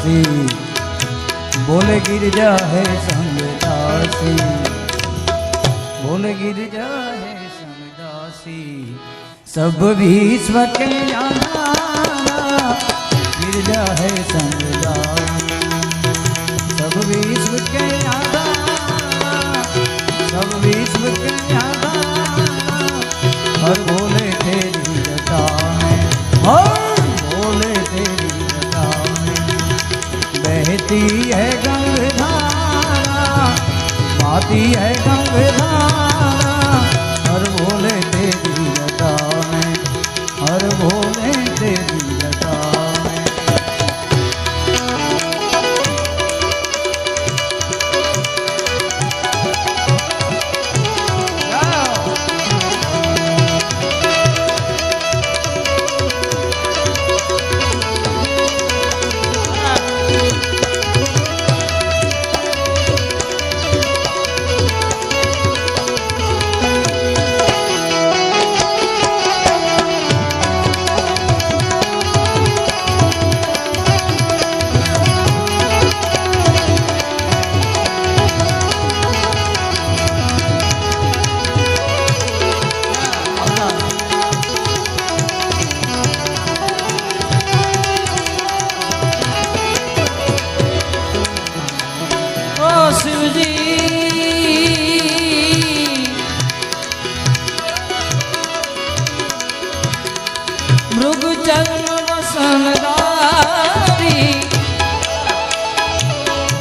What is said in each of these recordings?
दासी बोले गिरजा है संग दासी। बोले गिरजा है संग दासी। सब भीष्म के जाना गिरजा है संग दासी। सब विश्व के बहती है गंगधारा गाती है गंगधारा જન્મ વસનદારી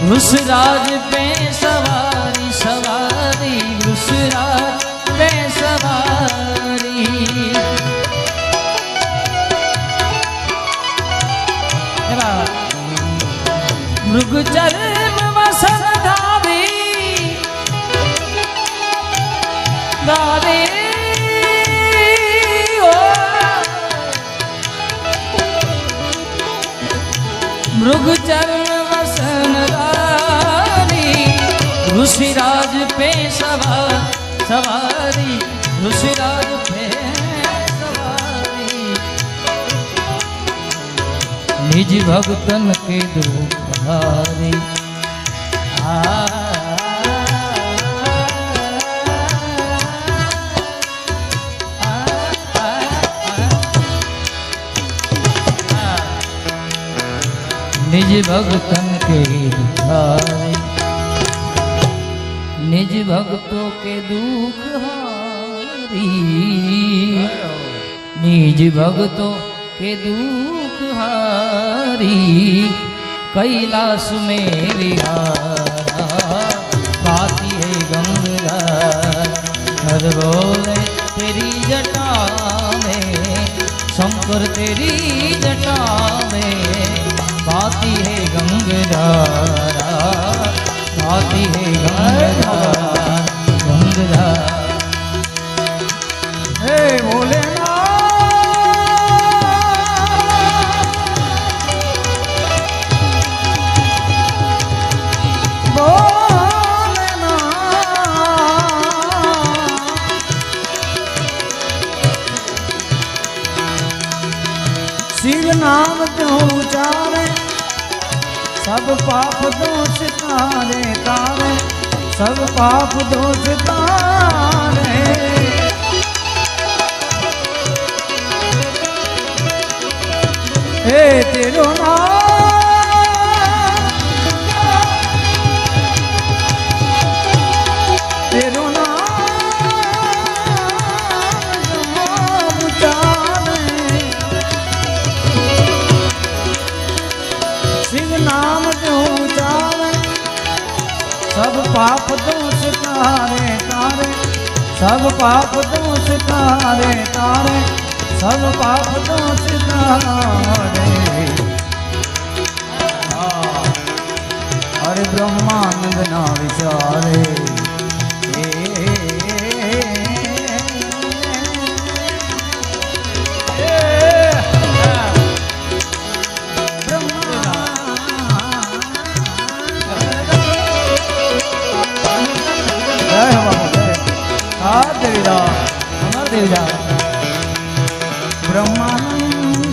વૃષરાજ પે સવારી સવારી વૃષરાજ પે સવારી મૃગ ચર્મ વસન ધારી ગારે ઋષિરાજ પે સવા સવારી. ઋષિરાજ પે સવારી. નિજ ભક્તન કે દુહારી નિજ ભક્તન કે દુહારી निज भक्तों के दुख हारी। निज भक्तों के दुख हारी। कैलाश में विहारा है गंगा। हर बोले तेरी जटा में। शंकर तेरी जटा में। बाती है गंगा। સાથી હે ગંગધા ગંગધા હે બોલે શિવ નામ તો ઉચારે सब पाप दोष तारे तारे सब पाप दोष तारे પાપ દોષ તારે તારે. સબ પાપ દોષ તારે તારે. સબ પાપ દોષ તારે. હરે બ્રહ્માનંદ ના વિચારે. અમાર દેવીદા અમાર દેવીદા બ્રહ્મા